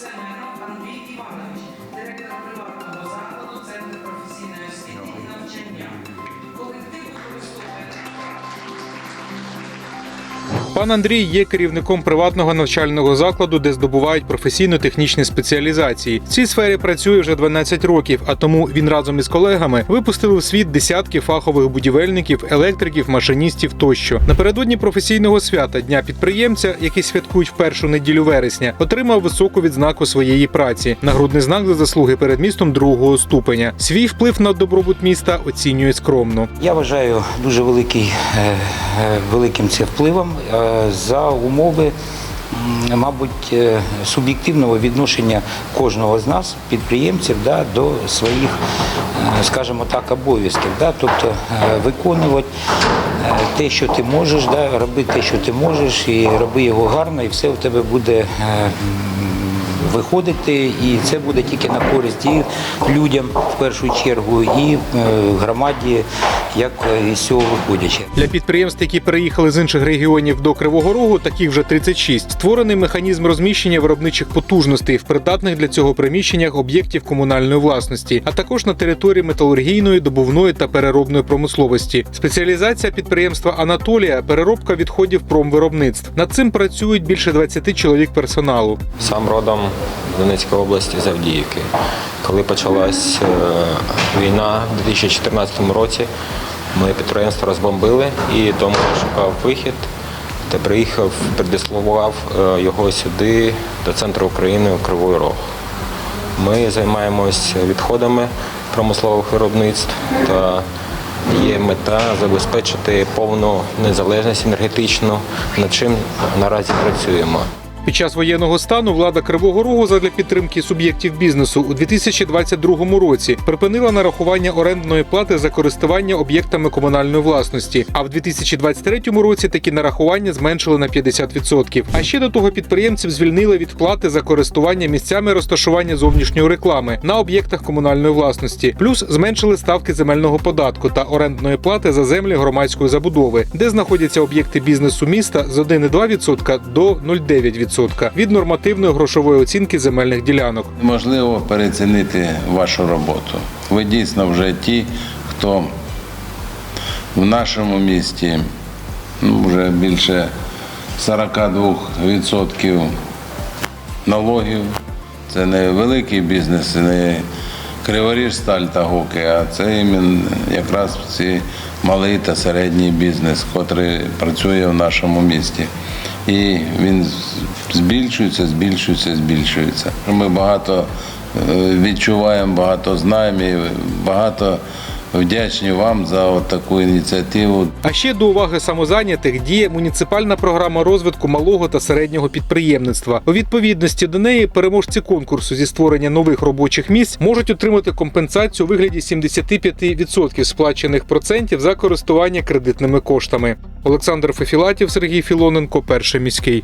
Семенов Андрій Іванович, директор приватного закладу, Центр професійної освіти Пан Андрій є керівником приватного навчального закладу, де здобувають професійно-технічні спеціалізації. В цій сфері працює вже 12 років, а тому він разом із колегами випустили в світ десятки фахових будівельників, електриків, машиністів тощо. Напередодні професійного свята Дня підприємця, який святкують в першу неділю вересня, отримав високу відзнаку своєї праці. Нагрудний знак за заслуги перед містом другого ступеня. Свій вплив на добробут міста оцінює скромно. Я вважаю дуже великий, е, великим це впливом е, за умови, мабуть, е, суб'єктивного відношення кожного з нас, підприємців, да, до своїх, е, скажімо так, обов'язків. Да, тобто е, виконувати е, те, що ти можеш, да, робити те, що ти можеш, і роби його гарно, і все у тебе буде. Виходити, і це буде тільки на користь і людям в першу чергу, і е, громаді, як е, із цього виходячи. Для підприємств, які переїхали з інших регіонів до Кривого Рогу, таких вже 36, створений механізм розміщення виробничих потужностей в придатних для цього приміщеннях об'єктів комунальної власності, а також на території металургійної, добувної та переробної промисловості. Спеціалізація підприємства Анатолія переробка відходів промвиробництв. Над цим працюють більше 20 чоловік персоналу. Сам родом з Донецької області з Авдіївки. Коли почалась е, війна у 2014 році, моє підприємство розбомбили і тому шукав вихід та приїхав, придисловував е, його сюди, до центру України у Кривий Рог. Ми займаємось відходами промислових виробництв та є мета забезпечити повну незалежність енергетичну, над чим наразі працюємо. Під час воєнного стану влада Кривого Рогу задля підтримки суб'єктів бізнесу у 2022 році припинила нарахування орендної плати за користування об'єктами комунальної власності. А в 2023 році такі нарахування зменшили на 50%. А ще до того підприємців звільнили від плати за користування місцями розташування зовнішньої реклами на об'єктах комунальної власності. Плюс зменшили ставки земельного податку та орендної плати за землі громадської забудови, де знаходяться об'єкти бізнесу міста з 1,2% до 0,9% від нормативної грошової оцінки земельних ділянок. Можливо перецінити вашу роботу. Ви дійсно вже ті, хто в нашому місті ну, вже більше 42% налогів. Це не великий бізнес, не Криворіж, сталь та гуки, а це якраз ці малий та середній бізнес, який працює в нашому місті. І він збільшується, збільшується, збільшується. Ми багато е, відчуваємо, багато знаємо і багато вдячні вам за таку ініціативу. А ще до уваги самозайнятих діє муніципальна програма розвитку малого та середнього підприємництва. У відповідності до неї переможці конкурсу зі створення нових робочих місць можуть отримати компенсацію у вигляді 75% сплачених процентів за користування кредитними коштами. Олександр Фефілатів, Сергій Філоненко, перший міський.